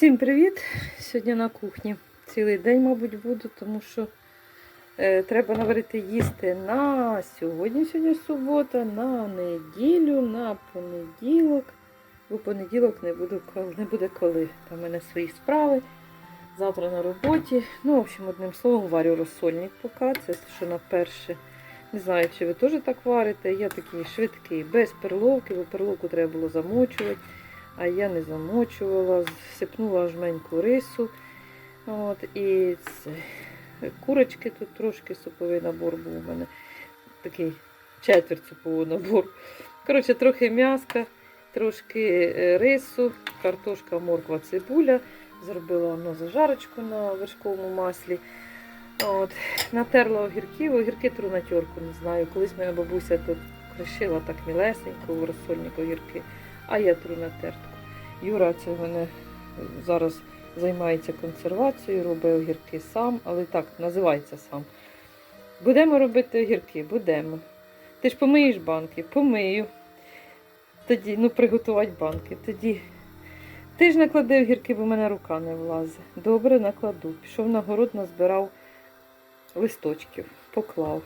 Всім привіт! Сьогодні на кухні. Цілий день, мабуть, буду, тому що е, треба наварити їсти на сьогодні, сьогодні субота, на неділю, на понеділок. Бо понеділок не, буду, не буде коли. Там в мене свої справи. Завтра на роботі. Ну, в общем, одним словом, варю розсольник поки. Це що на перше. Не знаю, чи ви теж так варите. Я такий швидкий, без перловки, бо перловку треба було замочувати а я не замочувала, сипнула жменьку рису. От, і це, курочки тут трошки суповий набор був у мене. Такий четверть суповий набор. Коротше, трохи м'яска, трошки е, рису, картошка, морква, цибуля. Зробила воно зажарочку на вершковому маслі. От, натерла огірків, огірки тру на терку, не знаю. Колись моя бабуся тут кришила так мілесенько у розсольник огірки а я тру на. Юра це мене зараз займається консервацією, робить огірки сам, але так, називається сам. Будемо робити огірки, будемо. Ти ж помиєш банки, помию. Тоді, ну, приготувати банки. Тоді. Ти ж наклади огірки, бо в мене рука не влазить. Добре, накладу. Пішов на город, назбирав листочків, поклав.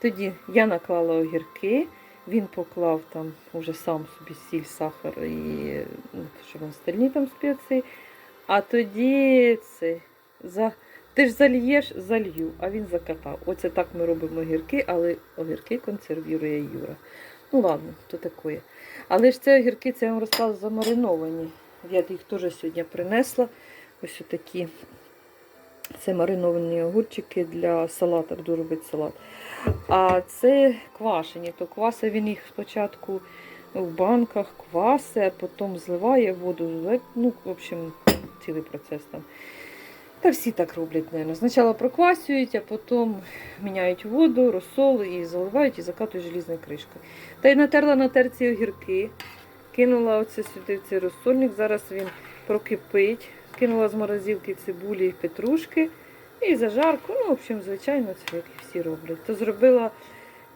Тоді я наклала огірки. Він поклав там уже сам собі сіль, сахар і ну, що там остальні там спеції. А тоді це за. Ти ж зальєш, залью, а він закатав. Оце так ми робимо огірки, але огірки консервірує Юра. Ну ладно, то таке. Але ж це огірки, це я вам розказала, замариновані. Я їх теж сьогодні принесла. Ось такі. Це мариновані огурчики для салата, буду робити салат. А це квашені, то кваса він їх спочатку в банках кваси, а потім зливає воду. Ну, в общем, цілий процес там. Та всі так роблять, мабуть. Спочатку проквасюють, а потім міняють воду, розсол і заливають і закатують желізною кришкою. Та й натерла на терці огірки, кинула оце сюди в цей розсольник. Зараз він прокипить, кинула з морозилки цибулі і петрушки. І зажарку, ну, в общем, звичайно, це як всі роблять. То зробила,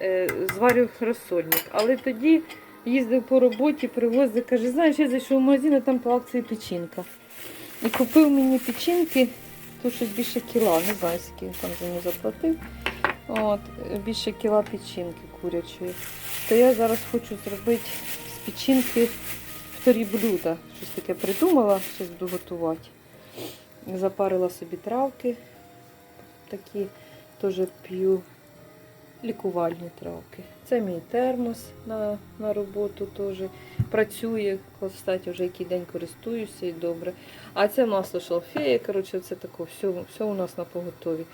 е, зварю розсольник. Але тоді їздив по роботі, привозив, каже, знаєш, я зайшов в магазин, а там по акції печінка. І купив мені печінки, то щось більше кіла, не знаю, скільки він там за нього заплатив. От, більше кіла печінки курячої. То я зараз хочу зробити з печінки вторі блюда. Щось таке придумала, щось буду готувати. Запарила собі травки такі теж п'ю лікувальні травки. Це мій термос на на роботу теж працює. Кстати, вже який день користуюся і добре. А це масло шалфея. Коротше, це таке, все, все у нас на поготові.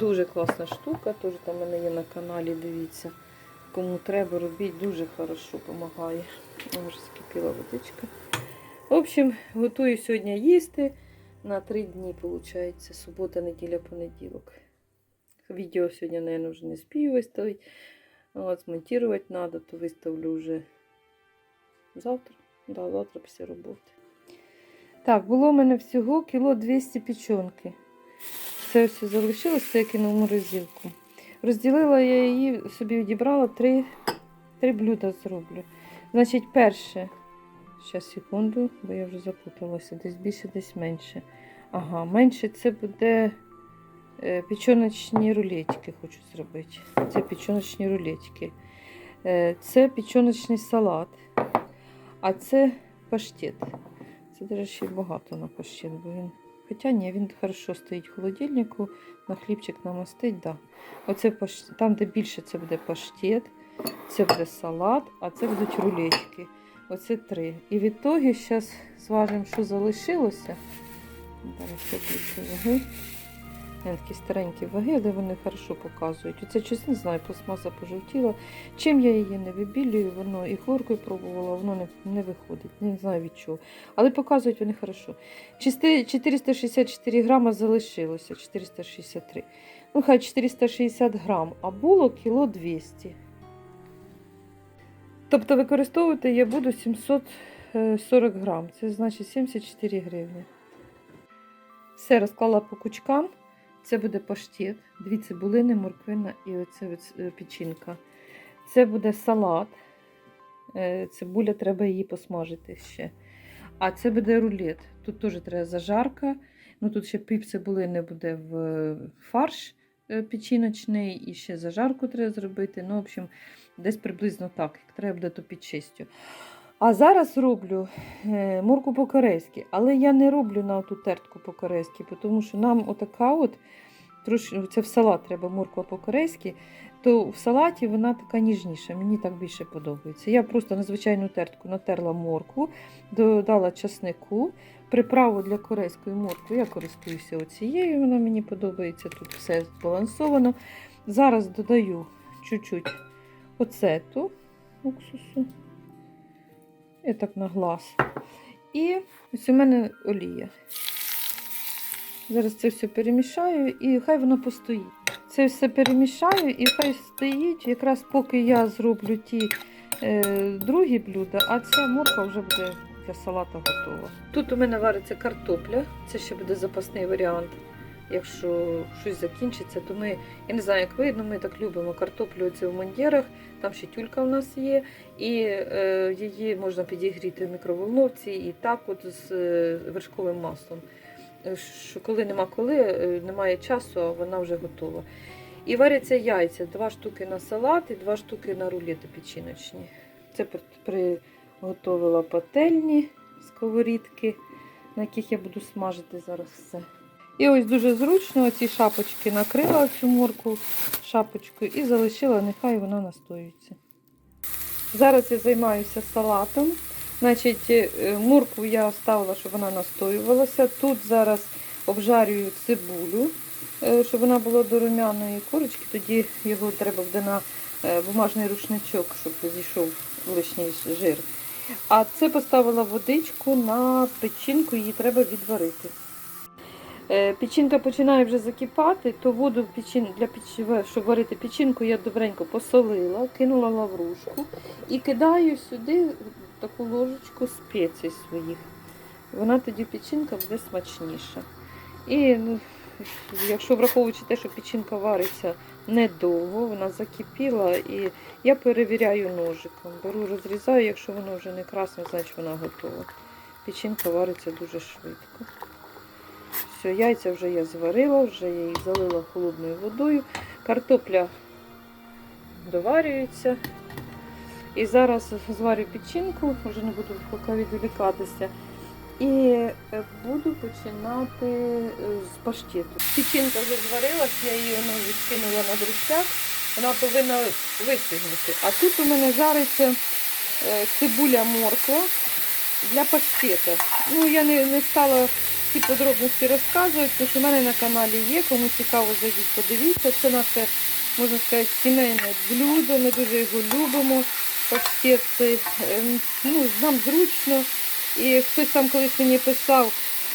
Дуже класна штука, теж там в мене є на каналі, дивіться. Кому треба, робіть, дуже хорошо допомагає. Вже скипіла водичка. В общем, готую сьогодні їсти на три дні, виходить, субота, неділя, понеділок. Відео сьогодні, мабуть, вже не спію виставити. От, змонтувати треба, то виставлю вже завтра. Да, завтра після роботи. Так, було в мене всього кіло 200 печонки. Це все залишилось, це я кинув морозилку. Розділила я її, собі відібрала три, три блюда зроблю. Значить, перше. Зараз, секунду, бо я вже запуталася. Десь більше, десь менше. Ага, менше це буде е, печоночні рулетики, хочу зробити. Це печоночні рулетики. Е, це печоночний салат. А це паштет. Це, до речі, багато на паштет, бо він. Хоча ні, він хорошо стоїть в холодильнику, на хлібчик намастить, да. Оце. Там, де більше, це буде паштет, це буде салат, а це будуть рулетики. Оце три. І відтоді зараз зважимо, що залишилося. Зараз я включу ваги. Такі старенькі ваги, але вони хорошо показують. Оце щось не знаю, пластмаса пожовтіла. Чим я її не вибілюю, воно і хлоркою пробувала, воно не, не виходить. Не знаю від чого. Але показують вони хорошо. 464 грама залишилося. 463. Ну, хай 460 грам, а було кіло 200. Тобто використовувати я буду 740 грам. Це значить 74 гривні. Все розклала по кучкам. Це буде паштет, дві цибулини, морквина і оце е, печінка. Це буде салат. Е, Цибуля треба її посмажити ще. А це буде рулет. Тут теж треба зажарка. Ну тут ще пів цибулини буде в е, фарш печіночний, і ще зажарку треба зробити. Ну, в общем, десь приблизно так. Як треба буде, то під чистю. А зараз роблю е, морку по-корейськи, але я не роблю на ту тертку по-корейськи, тому що нам отака от, трошки, це в салат треба морква по-корейськи, то в салаті вона така ніжніша, мені так більше подобається. Я просто на звичайну тертку натерла моркву, додала часнику, приправу для корейської моркви. Я користуюся оцією, вона мені подобається, тут все збалансовано. Зараз додаю чуть-чуть оцету уксусу. І так на глаз. І ось у мене олія. Зараз це все перемішаю і хай воно постоїть. Це все перемішаю і хай стоїть, якраз поки я зроблю ті е, другі блюда, а ця морква вже буде для салата готова. Тут у мене вариться картопля, це ще буде запасний варіант. Якщо щось закінчиться, то ми, я не знаю, як видно, ми так любимо картоплю в мандєрах, там ще тюлька у нас є, і е, її можна підігріти в мікроволновці і так от з е, вершковим маслом. Е, Що коли нема коли, е, немає часу, а вона вже готова. І варяться яйця, два штуки на салат і два штуки на рулети печіночні. Це при- приготовила пательні сковорідки, на яких я буду смажити зараз все. І ось дуже зручно ці шапочки накрила цю морку шапочкою і залишила, нехай вона настоюється. Зараз я займаюся салатом. Значить, е, моркву я ставила, щоб вона настоювалася. Тут зараз обжарюю цибулю, е, щоб вона була до румяної корочки, тоді його треба буде на е, бумажний рушничок, щоб зійшов лишній жир. А це поставила водичку на печінку, її треба відварити. Е, Печінка починає вже закипати, то воду для печива, щоб варити печінку, я добренько посолила, кинула лаврушку і кидаю сюди таку ложечку спецій своїх. Вона тоді печінка буде смачніша. І ну, якщо враховуючи те, що печінка вариться недовго, вона закипіла, і я перевіряю ножиком. Беру, розрізаю, якщо воно вже не красне, значить вона готова. Печінка вариться дуже швидко. Все, яйця вже я зварила, вже я їх залила холодною водою. Картопля доварюється. І зараз зварю печінку, вже не буду поки відволікатися. І е, буду починати е, з паштету. Печінка вже зварилась, я її ну, відкинула на друстяк. Вона повинна вистигнути. А тут у мене жариться е, цибуля морква для паштета. Ну, я не, не стала ці подробності розказувати, тому що в мене на каналі є. Кому цікаво, зайдіть, подивіться. Це наше, можна сказати, сімейне блюдо. Ми дуже його любимо. Паштет цей, ем, ну, нам зручно. І хтось там колись мені писав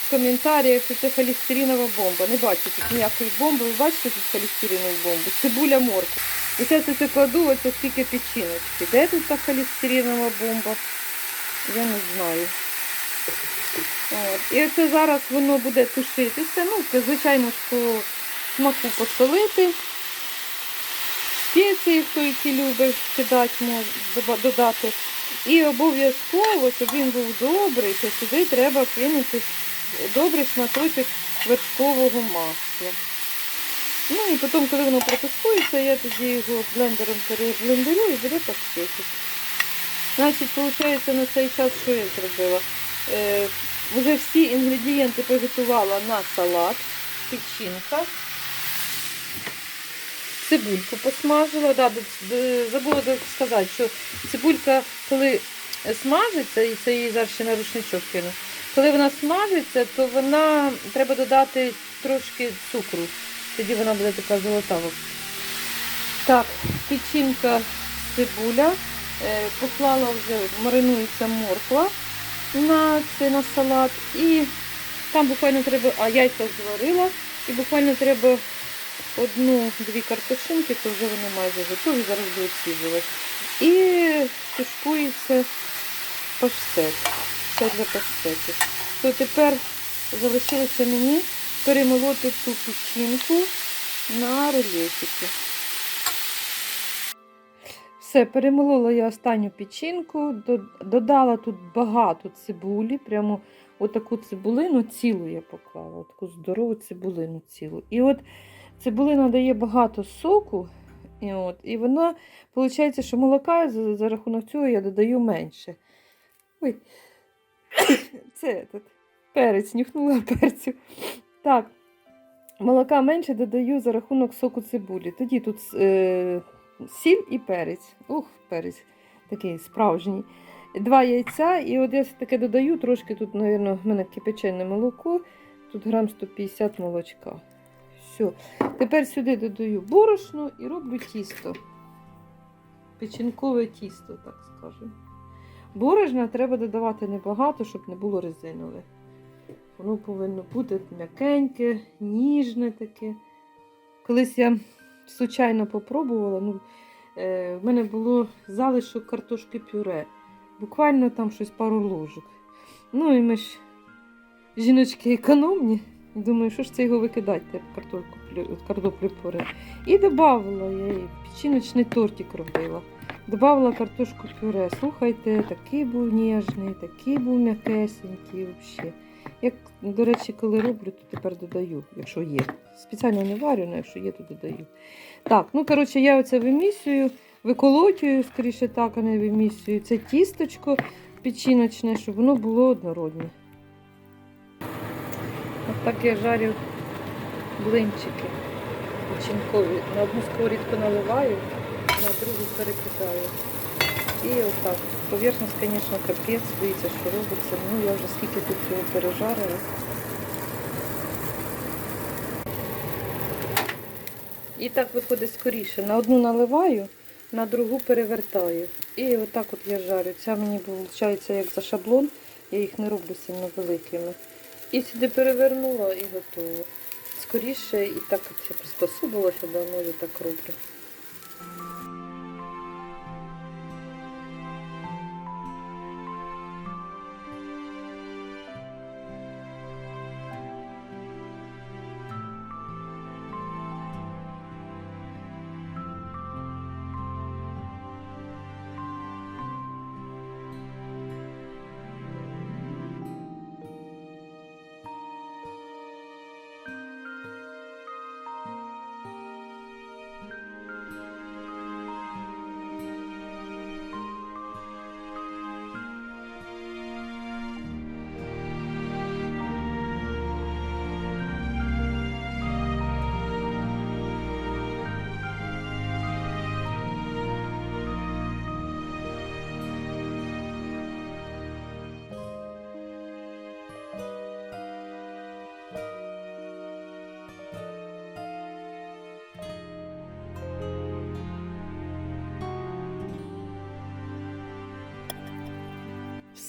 в коментарях, що це холестеринова бомба. Не бачу тут ніякої бомби. Ви бачите тут холестеринову бомбу? Цибуля морква. І зараз я це кладу, оце скільки печіночки. Де тут та холестеринова бомба? Я не знаю. От. І оце зараз воно буде тушитися. Ну, звичайно, ж смаку посолити. Спеції, хто які любить, кидати, може додати. І обов'язково, щоб він був добрий, то сюди треба кинути добрий шматочок вершкового масла. Ну і потім, коли воно протушкується, я тоді його блендером переблендерю і буде паштетик. Значить, виходить, на цей час що я зробила? Е, вже всі інгредієнти приготувала на салат, печінка. Цибульку посмажила. Да, забула сказати, що цибулька, коли смажиться, і це її зараз ще на рушничок кину. Коли вона смажиться, то вона треба додати трошки цукру. Тоді вона буде така золотава. Так, печінка, цибуля. Е, Поклала вже, маринується морква на це на салат. І там буквально треба, а яйця зварила, і буквально треба одну-дві картошинки, то вже вони майже готові, зараз будуть сіжувати. І тушкується паштет. Це для паштету. То тепер залишилося мені перемолоти ту печінку на рулетики. Все, перемолола я останню печінку, додала тут багато цибулі, прямо отаку цибулину цілу я поклала, таку здорову цибулину цілу. І от цибулина дає багато соку, і, от, і вона, виходить, що молока за, за рахунок цього я додаю менше. Ой, це тут, перець, нюхнула перцю. Так, молока менше додаю за рахунок соку цибулі. Тоді тут е, сіль і перець. Ух, перець такий справжній. Два яйця, і от я таке додаю, трошки тут, мабуть, в мене кипячене молоко, тут грам 150 молочка. Все. Тепер сюди додаю борошно і роблю тісто. Печінкове тісто, так скажемо. Борошна треба додавати небагато, щоб не було резинове. Воно повинно бути м'якеньке, ніжне таке. Колись я случайно попробувала, ну, е, в мене було залишок картошки пюре. Буквально там щось пару ложок. Ну і ми ж жіночки економні. Думаю, що ж це його викидати, картоплю, пюре. І додавала я їй, печіночний тортик робила. Добавила картошку пюре. Слухайте, такий був ніжний, такий був м'якесенький взагалі. Як, до речі, коли роблю, то тепер додаю, якщо є. Спеціально не варю, але якщо є, то додаю. Так, ну коротше, я оце вимісюю, виколотюю, скоріше так, а не вимісюю. Це тісточко печіночне, щоб воно було однородне. От так я жарю блинчики печінкові. На одну сковорідку наливаю, на другу перекидаю. І отак. Поверхність, звісно, капець, дивіться, що робиться. Ну, я вже скільки тут цього пережарила. І так виходить скоріше. На одну наливаю, на другу перевертаю. І отак от я жарю. Ця мені виходить як за шаблон, я їх не роблю сильно великими. І сюди перевернула і готово. Скоріше і так це приспособилося, давно я так роблю.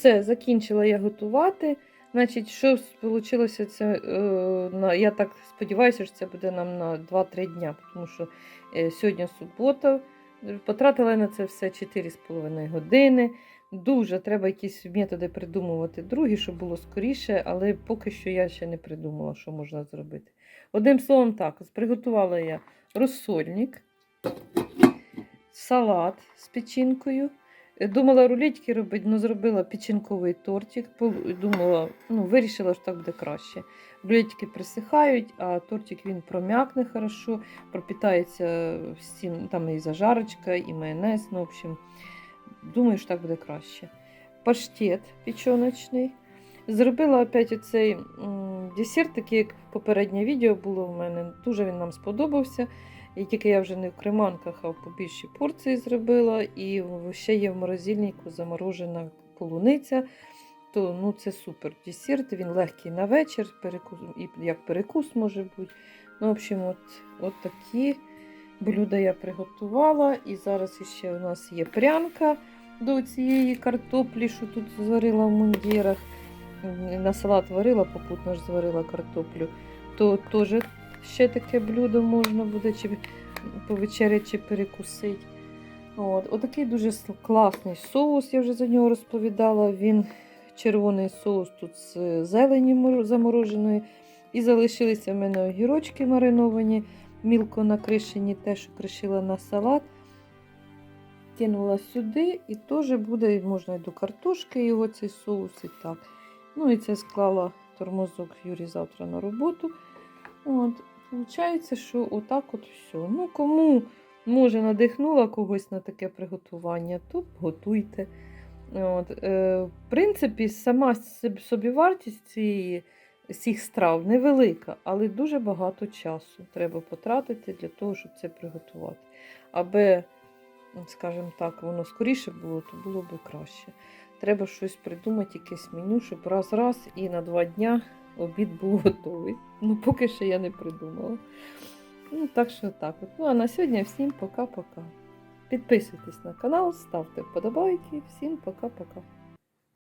Все, закінчила я готувати. Значить, що вийшло, це, е, я так сподіваюся, що це буде нам на 2-3 дня, тому що е, сьогодні субота. Потратила я на це все 4,5 години. Дуже треба якісь методи придумувати другі, щоб було скоріше, але поки що я ще не придумала, що можна зробити. Одним словом, так, приготувала я розсольник, салат з печінкою. Е, Думала рулетики робити, але зробила печінковий тортик. Думала, ну, вирішила, що так буде краще. Рулетики присихають, а тортик він пром'якне хорошо, пропітається всім, там і зажарочка, і майонез. Ну, в общем, думаю, що так буде краще. Паштет печоночний. Зробила опять оцей десерт, такий, як попереднє відео було в мене. Дуже він нам сподобався. І тільки я вже не в креманках, а в побільшій порції зробила. І ще є в морозильнику заморожена полуниця. То ну, це супер десерт. Він легкий на вечір, перекус, і як перекус може бути. Ну, в общем, от, от такі блюда я приготувала. І зараз ще у нас є прянка до цієї картоплі, що тут зварила в мундірах. На салат варила, попутно ж зварила картоплю. То теж ще таке блюдо можна буде чи повечеряти, чи перекусити. От. Отакий дуже класний соус, я вже за нього розповідала. Він червоний соус тут з зелені мор- замороженої. І залишилися в мене огірочки мариновані, мілко накришені, те, що кришила на салат. підтягнула сюди, і теж буде, можна і до картошки його цей соус і так. Ну і це склала тормозок Юрій завтра на роботу. От, Получається, що отак от все. Ну, кому може надихнула когось на таке приготування, то готуйте. От, е, в принципі, сама соб- собівартість цієї всіх страв невелика, але дуже багато часу треба потратити для того, щоб це приготувати. Аби, скажімо так, воно скоріше було, то було б краще. Треба щось придумати, якесь меню, щоб раз-раз і на два дня обід був готовий. Ну, поки що я не придумала. Ну, так що так. От. Ну, а на сьогодні всім пока-пока. Підписуйтесь на канал, ставте вподобайки. Всім пока-пока.